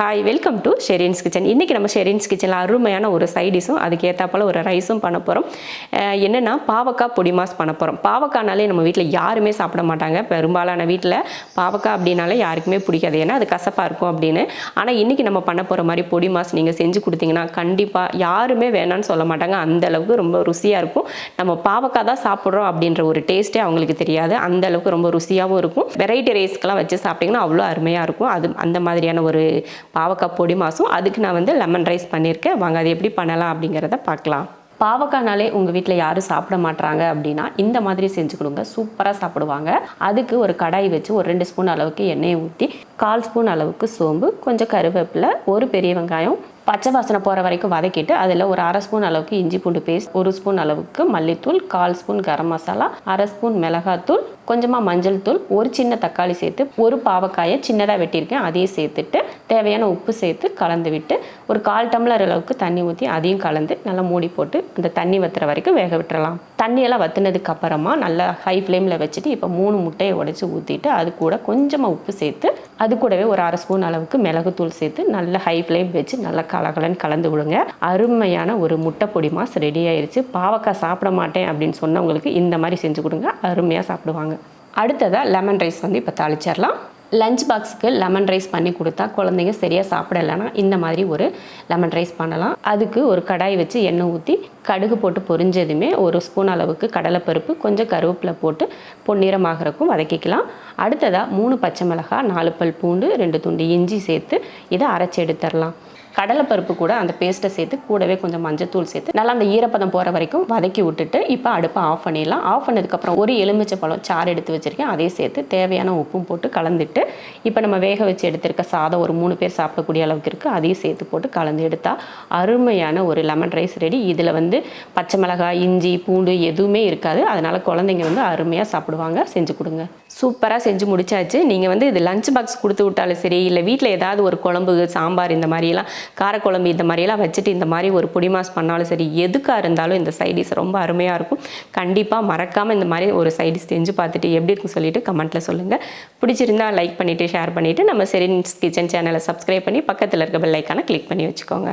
Hi welcome to Shereen's kitchen இன்றைக்கி நம்ம ஷெரீன்ஸ் கிச்சனில் அருமையான ஒரு சைடிஷும் அதுக்கேற்றாப்போல் ஒரு ரைஸும் பண்ண போகிறோம் என்னென்னா பாவக்காய் பொடி மாஸ் பண்ண போகிறோம் பாவக்காய்னாலே நம்ம வீட்டில் யாருமே சாப்பிட மாட்டாங்க. பெரும்பாலான வீட்டில் பாவக்காய் அப்படின்னாலே யாருக்குமே பிடிக்காது. ஏன்னா அது கசப்பாக இருக்கும் அப்படின்னு. ஆனால் இன்றைக்கி நம்ம பண்ண போகிற மாதிரி பொடி மாஸ் நீங்கள் செஞ்சு கொடுத்தீங்கன்னா கண்டிப்பாக யாருமே வேணான்னு சொல்ல மாட்டாங்க. அந்த அளவுக்கு ரொம்ப ருசியாக இருக்கும். நம்ம பாவக்காய் தான் சாப்பிட்றோம் அப்படின்ற ஒரு டேஸ்ட்டே அவங்களுக்கு தெரியாது. அந்த அளவுக்கு ரொம்ப ருசியாகவும் இருக்கும். வெரைட்டி ரைஸ்க்கெலாம் வச்சு சாப்பிட்டிங்கன்னா அவ்வளோ அருமையாக இருக்கும். அது அந்த மாதிரியான ஒரு பாவக்காய் பொடி மாதம் அதுக்கு நான் வந்து லெமன் ரைஸ் பண்ணியிருக்கேன். வாங்க அது எப்படி பண்ணலாம் அப்படிங்கிறத பார்க்கலாம். பாவக்காய்னாலே உங்கள் வீட்டில் யாரும் சாப்பிட மாட்டாங்க அப்படின்னா இந்த மாதிரி செஞ்சு கொடுங்க. சூப்பராக சாப்பிடுவாங்க. அதுக்கு ஒரு கடாய் வச்சு ஒரு ரெண்டு ஸ்பூன் அளவுக்கு எண்ணெயை ஊற்றி கால் ஸ்பூன் அளவுக்கு சோம்பு கொஞ்சம் கருவேப்பிலை ஒரு பெரிய வெங்காயம் பச்சை வாசனை போகிற வரைக்கும் வதக்கிட்டு அதில் ஒரு அரை ஸ்பூன் அளவுக்கு இஞ்சி பூண்டு பேஸ்ட் ஒரு ஸ்பூன் அளவுக்கு மல்லித்தூள் கால் ஸ்பூன் கரம் மசாலா அரை ஸ்பூன் மிளகாத்தூள் கொஞ்சமாக மஞ்சள் தூள் ஒரு சின்ன தக்காளி சேர்த்து ஒரு பாவக்காயை சின்னதாக வெட்டியிருக்கேன் அதையும் சேர்த்துட்டு தேவையான உப்பு சேர்த்து கலந்து விட்டு ஒரு கால் டம்ளர் அளவுக்கு தண்ணி ஊற்றி அதையும் கலந்து நல்லா மூடி போட்டு அந்த தண்ணி வத்துற வரைக்கும் வேக விட்டுறலாம். தண்ணியெல்லாம் வத்துனதுக்கு அப்புறமா நல்லா ஹை ஃப்ளேமில் வச்சுட்டு இப்போ மூணு முட்டையை உடச்சி ஊற்றிட்டு அது கூட கொஞ்சமாக உப்பு சேர்த்து அது கூடவே ஒரு அரை ஸ்பூன் அளவுக்கு மிளகுத்தூள் சேர்த்து நல்லா ஹை ஃப்ளேம் வச்சு நல்லா கலகலன்னு கலந்து விடுங்க. அருமையான ஒரு முட்டை பொடி மாஸ் ரெடி ஆயிடுச்சு பாவக்காய் சாப்பிட மாட்டேன் அப்படின்னு சொன்னவங்களுக்கு இந்த மாதிரி செஞ்சு கொடுங்க. அருமையாக சாப்பிடுவாங்க. அடுத்ததாக லெமன் ரைஸ் வந்து இப்போ தாளிச்சிடலாம். லஞ்ச் பாக்ஸுக்கு லெமன் ரைஸ் பண்ணி கொடுத்தா குழந்தைங்க சரியாக சாப்பிடலைன்னா இந்த மாதிரி ஒரு லெமன் ரைஸ் பண்ணலாம். அதுக்கு ஒரு கடாய் வச்சு எண்ணெய் ஊற்றி கடுகு போட்டு பொரிஞ்சதுமே ஒரு ஸ்பூன் அளவுக்கு கடலைப்பருப்பு கொஞ்சம் கருவேப்பிலை போட்டு பொன்னிறமாகறக்கும் வதக்கிக்கலாம். அடுத்ததாக மூணு பச்சை மிளகாய் நாலு பல் பூண்டு ரெண்டு துண்டு இஞ்சி சேர்த்து இதை அரைச்சி எடுத்துடலாம். கடலைப்பருப்பு கூட அந்த பேஸ்ட்டை சேர்த்து கூடவே கொஞ்சம் மஞ்சத்தூள் சேர்த்து நல்லா அந்த ஈரப்பதம் போகிற வரைக்கும் வதக்கி விட்டுட்டு இப்போ அடுப்பை ஆஃப் பண்ணிடலாம். ஆஃப் பண்ணதுக்கப்புறம் ஒரு எலுமிச்சை பழம் சாறு எடுத்து வச்சுருக்கேன். அதையும் சேர்த்து தேவையான உப்பும் போட்டு கலந்துட்டு இப்போ நம்ம வேக வச்சு எடுத்திருக்க சாதம் ஒரு மூணு பேர் சாப்பிடக்கூடிய அளவுக்கு இருக்குது அதையும் சேர்த்து போட்டு கலந்து எடுத்தால் அருமையான ஒரு லெமன் ரைஸ் ரெடி இதில் வந்து பச்சை மிளகாய் இஞ்சி பூண்டு எதுவுமே இருக்காது. அதனால் குழந்தைங்க வந்து அருமையாக சாப்பிடுவாங்க. செஞ்சு கொடுங்க. சூப்பராக செஞ்சு முடிச்சாச்சு. நீங்கள் வந்து இது லஞ்ச் பாக்ஸ் கொடுத்து விட்டாலும் சரி இல்லை வீட்டில் ஏதாவது ஒரு குழம்பு சாம்பார் இந்த மாதிரிலாம் காரக்குழம்பு இந்த மாதிரியெல்லாம் வச்சுட்டு இந்த மாதிரி ஒரு பொடி மாஸ் பண்ணாலும் சரி எதுக்காக இருந்தாலும் இந்த சைடிஸ் ரொம்ப அருமையாக இருக்கும். கண்டிப்பாக மறக்காமல் இந்த மாதிரி ஒரு சைடிஸ் செஞ்சு பார்த்துட்டு எப்படி இருக்குன்னு சொல்லிட்டு கமெண்ட்டில் சொல்லுங்கள் பிடிச்சிருந்தா லைக் பண்ணிவிட்டு ஷேர் பண்ணிவிட்டு நம்ம செரின்ஸ் கிச்சன் சேனலை சப்ஸ்கிரைப் பண்ணி பக்கத்தில் இருக்க பெல் ஐக்கானை கிளிக் பண்ணி வச்சுக்கோங்க.